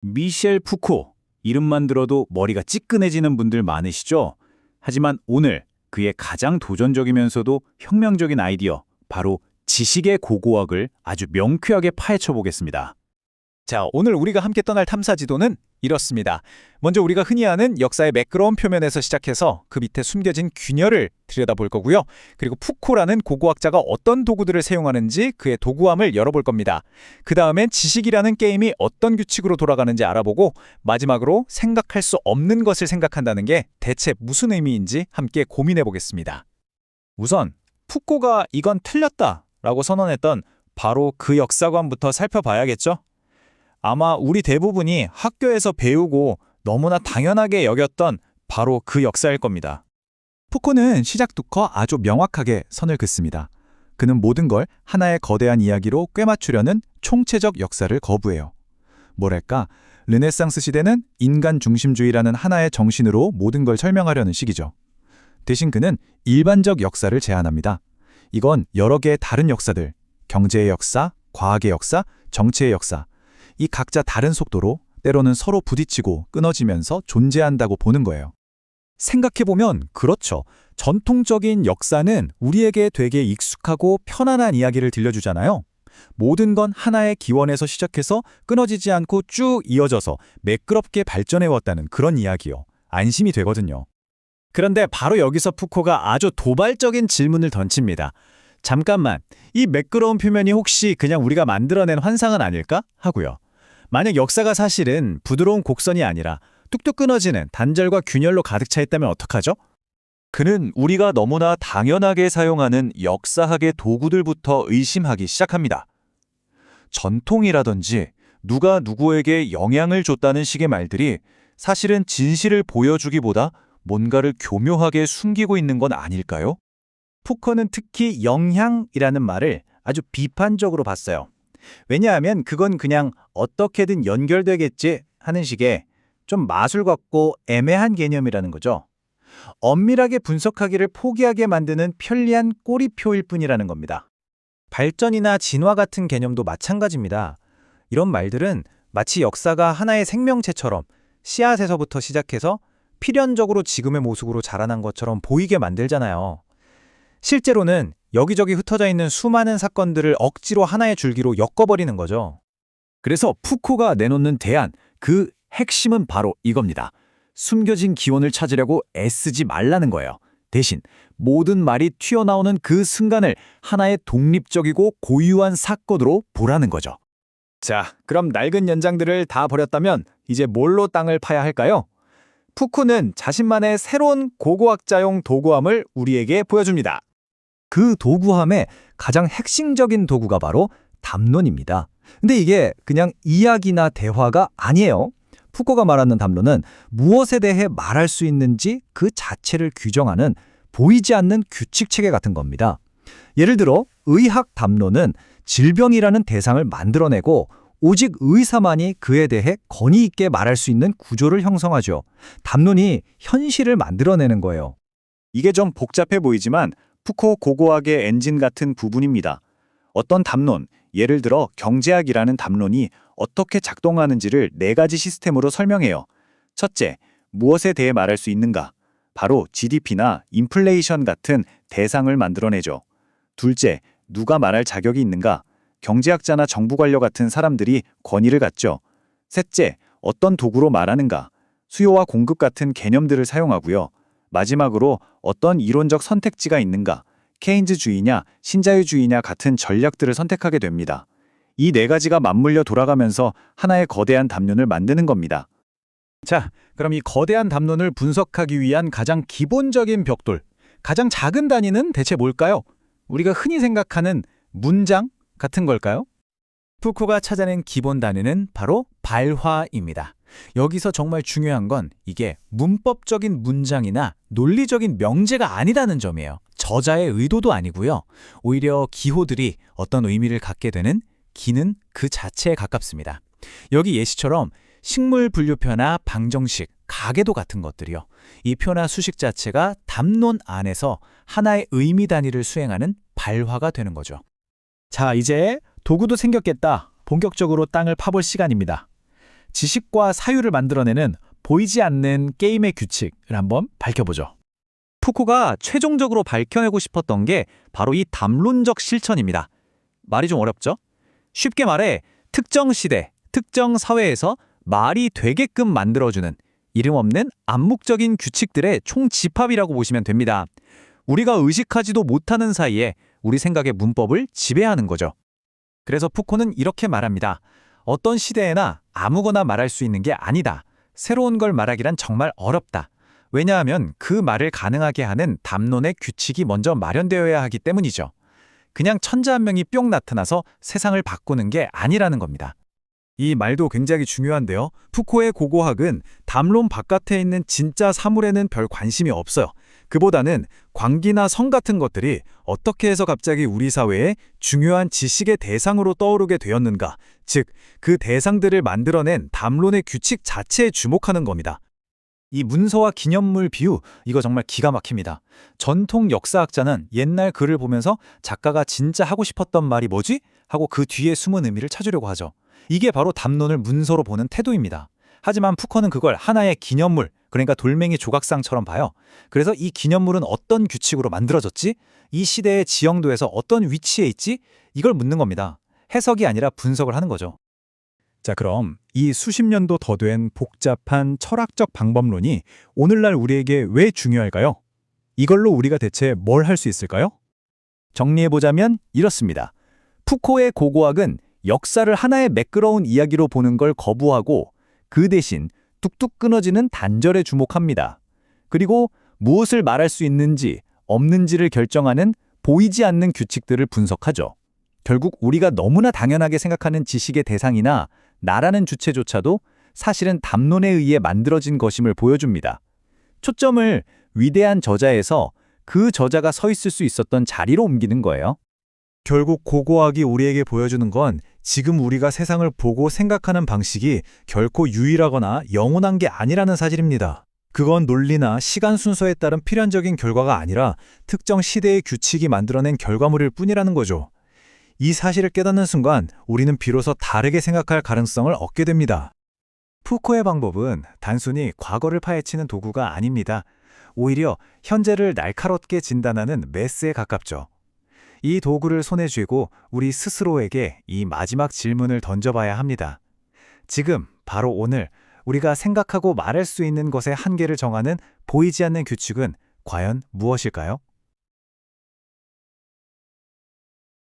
미셸 푸코. 이름만 들어도 머리가 찌끈해지는 분들 많으시죠? 하지만 오늘 그의 가장 도전적이면서도 혁명적인 아이디어, 바로 지식의 고고학을 아주 명쾌하게 파헤쳐 보겠습니다. 자, 오늘 우리가 함께 떠날 탐사 지도는 이렇습니다. 먼저 우리가 흔히 아는 역사의 매끄러운 표면에서 시작해서 그 밑에 숨겨진 균열을 들여다볼 거고요. 그리고 푸코라는 고고학자가 어떤 도구들을 사용하는지 그의 도구함을 열어볼 겁니다. 그 다음엔 지식이라는 게임이 어떤 규칙으로 돌아가는지 알아보고 마지막으로 생각할 수 없는 것을 생각한다는 게 대체 무슨 의미인지 함께 고민해 보겠습니다. 우선 푸코가 이건 틀렸다 라고 선언했던 바로 그 역사관부터 살펴봐야겠죠? 아마 우리 대부분이 학교에서 배우고 너무나 당연하게 여겼던 바로 그 역사일 겁니다. 푸코는 시작부터 아주 명확하게 선을 긋습니다. 그는 모든 걸 하나의 거대한 이야기로 꿰맞추려는 총체적 역사를 거부해요. 뭐랄까, 르네상스 시대는 인간 중심주의라는 하나의 정신으로 모든 걸 설명하려는 시기죠. 대신 그는 일반적 역사를 제안합니다. 이건 여러 개의 다른 역사들, 경제의 역사, 과학의 역사, 정치의 역사, 이 각자 다른 속도로 때로는 서로 부딪히고 끊어지면서 존재한다고 보는 거예요. 생각해보면 그렇죠. 전통적인 역사는 우리에게 되게 익숙하고 편안한 이야기를 들려주잖아요. 모든 건 하나의 기원에서 시작해서 끊어지지 않고 쭉 이어져서 매끄럽게 발전해왔다는 그런 이야기요. 안심이 되거든요. 그런데 바로 여기서 푸코가 아주 도발적인 질문을 던집니다. 잠깐만, 이 매끄러운 표면이 혹시 그냥 우리가 만들어낸 환상은 아닐까? 하고요. 만약 역사가 사실은 부드러운 곡선이 아니라 뚝뚝 끊어지는 단절과 균열로 가득 차 있다면 어떡하죠? 그는 우리가 너무나 당연하게 사용하는 역사학의 도구들부터 의심하기 시작합니다. 전통이라든지 누가 누구에게 영향을 줬다는 식의 말들이 사실은 진실을 보여주기보다 뭔가를 교묘하게 숨기고 있는 건 아닐까요? 푸커는 특히 영향이라는 말을 아주 비판적으로 봤어요. 왜냐하면 그건 그냥 어떻게든 연결되겠지 하는 식의 좀 마술 같고 애매한 개념이라는 거죠. 엄밀하게 분석하기를 포기하게 만드는 편리한 꼬리표일 뿐이라는 겁니다. 발전이나 진화 같은 개념도 마찬가지입니다. 이런 말들은 마치 역사가 하나의 생명체처럼 씨앗에서부터 시작해서 필연적으로 지금의 모습으로 자라난 것처럼 보이게 만들잖아요. 실제로는 여기저기 흩어져 있는 수많은 사건들을 억지로 하나의 줄기로 엮어버리는 거죠. 그래서 푸코가 내놓는 대안, 그 핵심은 바로 이겁니다. 숨겨진 기원을 찾으려고 애쓰지 말라는 거예요. 대신 모든 말이 튀어나오는 그 순간을 하나의 독립적이고 고유한 사건으로 보라는 거죠. 자, 그럼 낡은 연장들을 다 버렸다면 이제 뭘로 땅을 파야 할까요? 푸쿠는 자신만의 새로운 고고학자용 도구함을 우리에게 보여줍니다. 그 도구함의 가장 핵심적인 도구가 바로 담론입니다. 근데 이게 그냥 이야기나 대화가 아니에요. 푸코가 말하는 담론은 무엇에 대해 말할 수 있는지 그 자체를 규정하는 보이지 않는 규칙 체계 같은 겁니다. 예를 들어 의학 담론은 질병이라는 대상을 만들어내고 오직 의사만이 그에 대해 권위 있게 말할 수 있는 구조를 형성하죠. 담론이 현실을 만들어내는 거예요. 이게 좀 복잡해 보이지만 푸코 고고학의 엔진 같은 부분입니다. 어떤 담론, 예를 들어 경제학이라는 담론이 어떻게 작동하는지를 네 가지 시스템으로 설명해요. 첫째, 무엇에 대해 말할 수 있는가? 바로 GDP나 인플레이션 같은 대상을 만들어내죠. 둘째, 누가 말할 자격이 있는가? 경제학자나 정부 관료 같은 사람들이 권위를 갖죠. 셋째, 어떤 도구로 말하는가? 수요와 공급 같은 개념들을 사용하고요. 마지막으로 어떤 이론적 선택지가 있는가? 케인즈주의냐, 신자유주의냐 같은 전략들을 선택하게 됩니다. 이 네 가지가 맞물려 돌아가면서 하나의 거대한 담론을 만드는 겁니다. 자, 그럼 이 거대한 담론을 분석하기 위한 가장 기본적인 벽돌, 가장 작은 단위는 대체 뭘까요? 우리가 흔히 생각하는 문장 같은 걸까요? 푸코가 찾아낸 기본 단위는 바로 발화입니다. 여기서 정말 중요한 건 이게 문법적인 문장이나 논리적인 명제가 아니라는 점이에요. 저자의 의도도 아니고요. 오히려 기호들이 어떤 의미를 갖게 되는 기는 그 자체에 가깝습니다. 여기 예시처럼 식물 분류표나 방정식, 가계도 같은 것들이요. 이 표나 수식 자체가 담론 안에서 하나의 의미 단위를 수행하는 발화가 되는 거죠. 자, 이제 도구도 생겼겠다. 본격적으로 땅을 파볼 시간입니다. 지식과 사유를 만들어내는 보이지 않는 게임의 규칙을 한번 밝혀보죠. 푸코가 최종적으로 밝혀내고 싶었던 게 바로 이 담론적 실천입니다. 말이 좀 어렵죠? 쉽게 말해 특정 시대, 특정 사회에서 말이 되게끔 만들어주는 이름 없는 암묵적인 규칙들의 총집합이라고 보시면 됩니다. 우리가 의식하지도 못하는 사이에 우리 생각의 문법을 지배하는 거죠. 그래서 푸코는 이렇게 말합니다. 어떤 시대에나 아무거나 말할 수 있는 게 아니다. 새로운 걸 말하기란 정말 어렵다. 왜냐하면 그 말을 가능하게 하는 담론의 규칙이 먼저 마련되어야 하기 때문이죠. 그냥 천재 한 명이 뿅 나타나서 세상을 바꾸는 게 아니라는 겁니다. 이 말도 굉장히 중요한데요. 푸코의 고고학은 담론 바깥에 있는 진짜 사물에는 별 관심이 없어요. 그보다는 광기나 성 같은 것들이 어떻게 해서 갑자기 우리 사회에 중요한 지식의 대상으로 떠오르게 되었는가, 즉, 그 대상들을 만들어낸 담론의 규칙 자체에 주목하는 겁니다. 이 문서와 기념물 비유, 이거 정말 기가 막힙니다. 전통 역사학자는 옛날 글을 보면서 작가가 진짜 하고 싶었던 말이 뭐지? 하고 그 뒤에 숨은 의미를 찾으려고 하죠. 이게 바로 담론을 문서로 보는 태도입니다. 하지만 푸커는 그걸 하나의 기념물, 그러니까 돌멩이 조각상처럼 봐요. 그래서 이 기념물은 어떤 규칙으로 만들어졌지? 이 시대의 지형도에서 어떤 위치에 있지? 이걸 묻는 겁니다. 해석이 아니라 분석을 하는 거죠. 자, 그럼 이 수십 년도 더 된 복잡한 철학적 방법론이 오늘날 우리에게 왜 중요할까요? 이걸로 우리가 대체 뭘 할 수 있을까요? 정리해보자면 이렇습니다. 푸코의 고고학은 역사를 하나의 매끄러운 이야기로 보는 걸 거부하고 그 대신 뚝뚝 끊어지는 단절에 주목합니다. 그리고 무엇을 말할 수 있는지 없는지를 결정하는 보이지 않는 규칙들을 분석하죠. 결국 우리가 너무나 당연하게 생각하는 지식의 대상이나 나라는 주체조차도 사실은 담론에 의해 만들어진 것임을 보여줍니다. 초점을 위대한 저자에서 그 저자가 서 있을 수 있었던 자리로 옮기는 거예요. 결국 고고학이 우리에게 보여주는 건 지금 우리가 세상을 보고 생각하는 방식이 결코 유일하거나 영원한 게 아니라는 사실입니다. 그건 논리나 시간 순서에 따른 필연적인 결과가 아니라 특정 시대의 규칙이 만들어낸 결과물일 뿐이라는 거죠. 이 사실을 깨닫는 순간 우리는 비로소 다르게 생각할 가능성을 얻게 됩니다. 푸코의 방법은 단순히 과거를 파헤치는 도구가 아닙니다. 오히려 현재를 날카롭게 진단하는 메스에 가깝죠. 이 도구를 손에 쥐고 우리 스스로에게 이 마지막 질문을 던져봐야 합니다. 지금, 바로 오늘, 우리가 생각하고 말할 수 있는 것의 한계를 정하는 보이지 않는 규칙은 과연 무엇일까요?